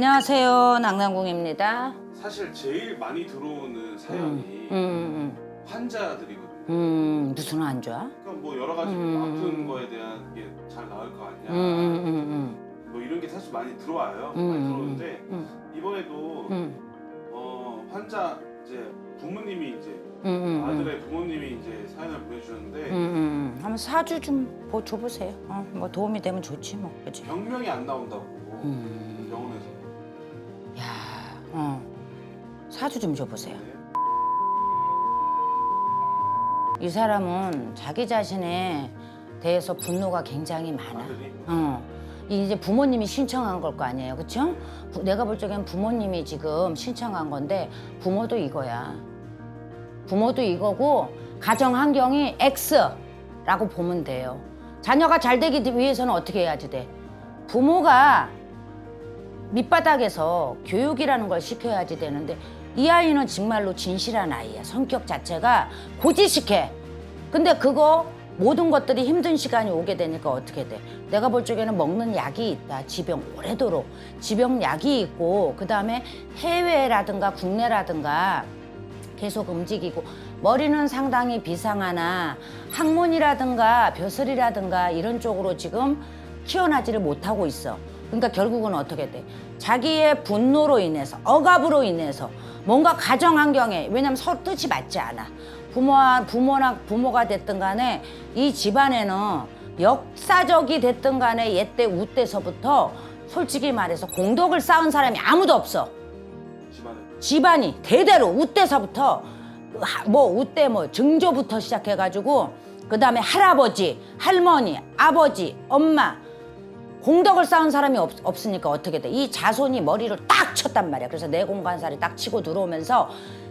안녕하세요. 낙남궁입니다. 사실 제일 많이 들어오는 사연이 음, 음, 환자들이거든요. 음, 음, 무슨 안 좋아? 그러니까 뭐 여러 가지 음. 아픈 거에 대한 게 잘 나을 거 아니야. 음, 음, 음, 뭐 이런 게 사실 많이 들어와요. 음, 많이 음, 들어오는데 음, 이번에도 음, 어, 환자 이제 부모님이 이제 음, 음, 음, 아들의 부모님이 이제 사연을 보내주셨는데 음, 음. 한번 사주 좀 보- 줘보세요. 어, 뭐 도움이 되면 좋지 뭐, 그렇지? 병명이 안 나온다고 음, 사주 좀 줘보세요. 네. 이 사람은 자기 자신에 대해서 분노가 굉장히 많아. 아들이 어. 이제 부모님이 신청한 걸 거 아니에요, 그렇죠? 내가 볼 적엔 부모님이 지금 신청한 건데 부모도 이거야. 부모도 이거고 가정 환경이 X라고 보면 돼요. 자녀가 잘 되기 위해서는 어떻게 해야지 돼? 부모가 밑바닥에서 교육이라는 걸 시켜야지 되는데 이 아이는 정말로 진실한 아이야. 성격 자체가 고지식해. 근데 그거 모든 것들이 힘든 시간이 오게 되니까 어떻게 돼? 내가 볼 적에는 먹는 약이 있다. 지병 오래도록 지병 약이 있고 그다음에 해외라든가 국내라든가 계속 움직이고 머리는 상당히 비상하나 학문이라든가 벼슬이라든가 이런 쪽으로 지금 키워나지를 못하고 있어. 그러니까 결국은 어떻게 돼? 자기의 분노로 인해서 억압으로 인해서 뭔가 가정 환경에 왜냐면 서로 뜻이 맞지 않아. 부모와 부모나 부모가 됐든 간에 이 집안에는 역사적이 됐든 간에 옛때 우때서부터 솔직히 말해서 공덕을 쌓은 사람이 아무도 없어. 집안에 집안이 대대로 우때서부터 하- 뭐 우때 뭐 증조부터 시작해가지고 그 다음에 할아버지, 할머니, 아버지, 엄마 공덕을 쌓은 사람이 없, 없으니까 어떻게 돼? 이 자손이 머리를 딱 쳤단 말이야. 그래서 내 공간살이 딱 치고 들어오면서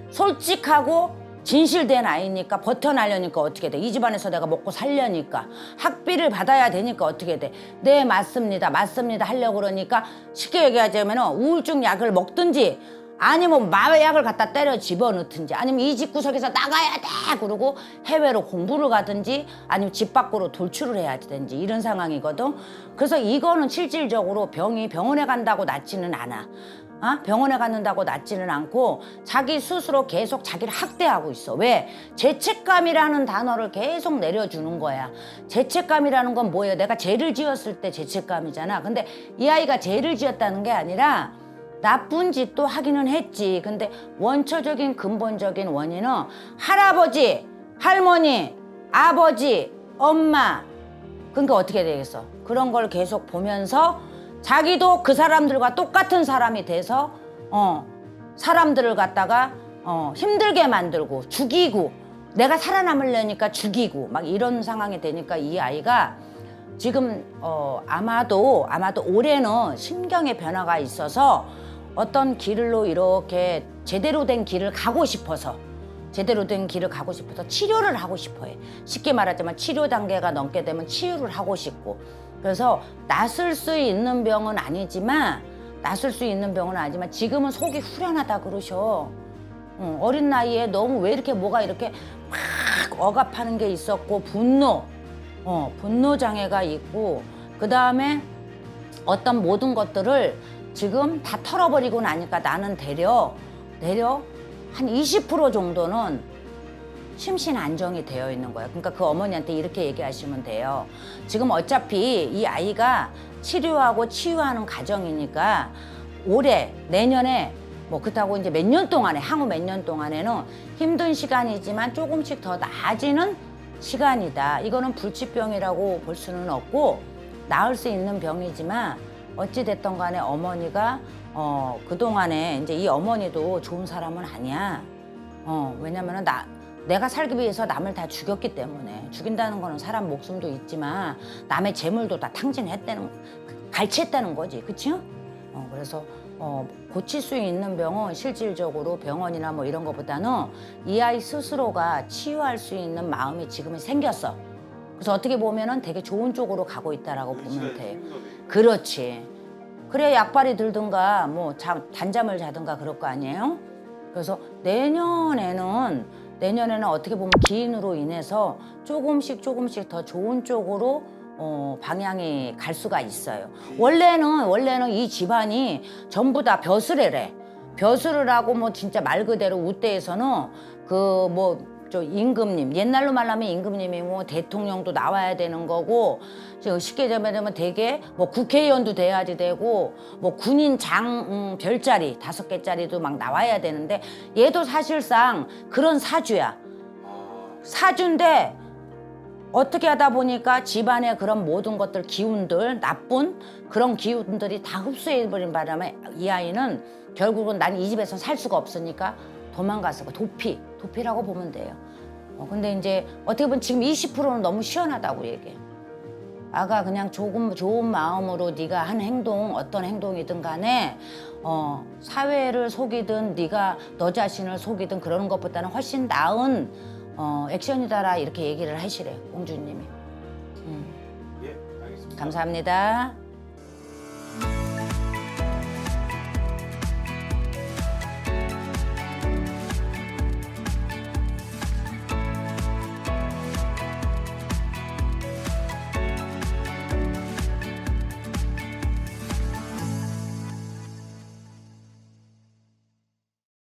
솔직하고 진실된 아이니까 버텨나려니까 어떻게 돼? 이 집안에서 내가 먹고 살려니까 학비를 받아야 되니까 어떻게 돼? 네 맞습니다, 맞습니다 하려고 그러니까 쉽게 얘기하자면 우울증 약을 먹든지 아니면 마약을 갖다 때려 집어넣든지 아니면 이 집 구석에서 나가야 돼 그러고 해외로 공부를 가든지 아니면 집 밖으로 돌출을 해야 되든지 이런 상황이거든. 그래서 이거는 실질적으로 병이 병원에 간다고 낫지는 않아. 어? 병원에 갔는다고 낫지는 않고 자기 스스로 계속 자기를 학대하고 있어. 왜? 죄책감이라는 단어를 계속 내려주는 거야. 죄책감이라는 건 뭐예요? 내가 죄를 지었을 때 죄책감이잖아. 근데 이 아이가 죄를 지었다는 게 아니라 나쁜 짓도 하기는 했지. 근데 원초적인 근본적인 원인은 할아버지, 할머니, 아버지, 엄마. 그러니까 어떻게 되겠어? 그런 걸 계속 보면서 자기도 그 사람들과 똑같은 사람이 돼서 어 사람들을 갖다가 어 힘들게 만들고 죽이고 내가 살아남으려니까 죽이고 막 이런 상황이 되니까 이 아이가 지금 어 아마도 아마도 올해는 심경의 변화가 있어서 어떤 길로 이렇게 제대로 된 길을 가고 싶어서 제대로 된 길을 가고 싶어서 치료를 하고 싶어해. 쉽게 말하자면 치료 단계가 넘게 되면 치유를 하고 싶고. 그래서 낫을 수 있는 병은 아니지만 낫을 수 있는 병은 아니지만 지금은 속이 후련하다 그러셔. 어, 어린 나이에 너무 왜 이렇게 뭐가 이렇게 막 억압하는 게 있었고 분노, 어, 분노 장애가 있고 그 다음에 어떤 모든 것들을 지금 다 털어버리고 나니까 나는 대려 대려 한 20% 정도는 심신 안정이 되어 있는 거예요. 그러니까 그 어머니한테 이렇게 얘기하시면 돼요. 지금 어차피 이 아이가 치료하고 치유하는 과정이니까 올해 내년에 뭐 그렇다고 이제 몇 년 동안에 향후 몇 년 동안에는 힘든 시간이지만 조금씩 더 나아지는 시간이다. 이거는 불치병이라고 볼 수는 없고 나을 수 있는 병이지만 어찌 됐던 간에 어머니가 어 그동안에 이제 이 어머니도 좋은 사람은 아니야. 어, 왜냐면은 나, 내가 살기 위해서 남을 다 죽였기 때문에 죽인다는 거는 사람 목숨도 있지만 남의 재물도 다 탕진했다는, 갈취했다는 거지. 그치? 어, 그래서 어, 고칠 수 있는 병은 실질적으로 병원이나 뭐 이런 거보다는 이 아이 스스로가 치유할 수 있는 마음이 지금은 생겼어. 그래서 어떻게 보면은 되게 좋은 쪽으로 가고 있다라고 의지가 보면 돼. 생긴 거네. 그렇지. 그래 약발이 들든가 뭐 잠, 단잠을 자든가 그럴 거 아니에요? 그래서 내년에는 내년에는 어떻게 보면 기인으로 인해서 조금씩 조금씩 더 좋은 쪽으로 어, 방향이 갈 수가 있어요. 원래는 원래는 이 집안이 전부 다 벼슬애래. 벼슬을 하고 뭐 진짜 말 그대로 우대에서는 그 뭐 저 임금님 옛날로 말하면 임금님이 뭐 대통령도 나와야 되는 거고 저 쉽게 말하면 되게 뭐 국회의원도 돼야지 되고 뭐 군인 장 음, 별자리 다섯 개짜리도 막 나와야 되는데 얘도 사실상 그런 사주야. 아, 사주인데 어떻게 하다 보니까 집안의 그런 모든 것들 기운들 나쁜 그런 기운들이 다 흡수해버린 바람에 이 아이는 결국은 난 이 집에서 살 수가 없으니까 도망가서 그 도피 도피라고 보면 돼요. 어, 근데 이제 어떻게 보면 지금 20%는 너무 시원하다고 얘기해. 아가 그냥 조금 좋은 마음으로 네가 한 행동 어떤 행동이든 간에 어, 사회를 속이든 네가 너 자신을 속이든 그러는 것보다는 훨씬 나은 어, 액션이다라 이렇게 얘기를 하시래 공주님이. 예, 알겠습니다. 감사합니다.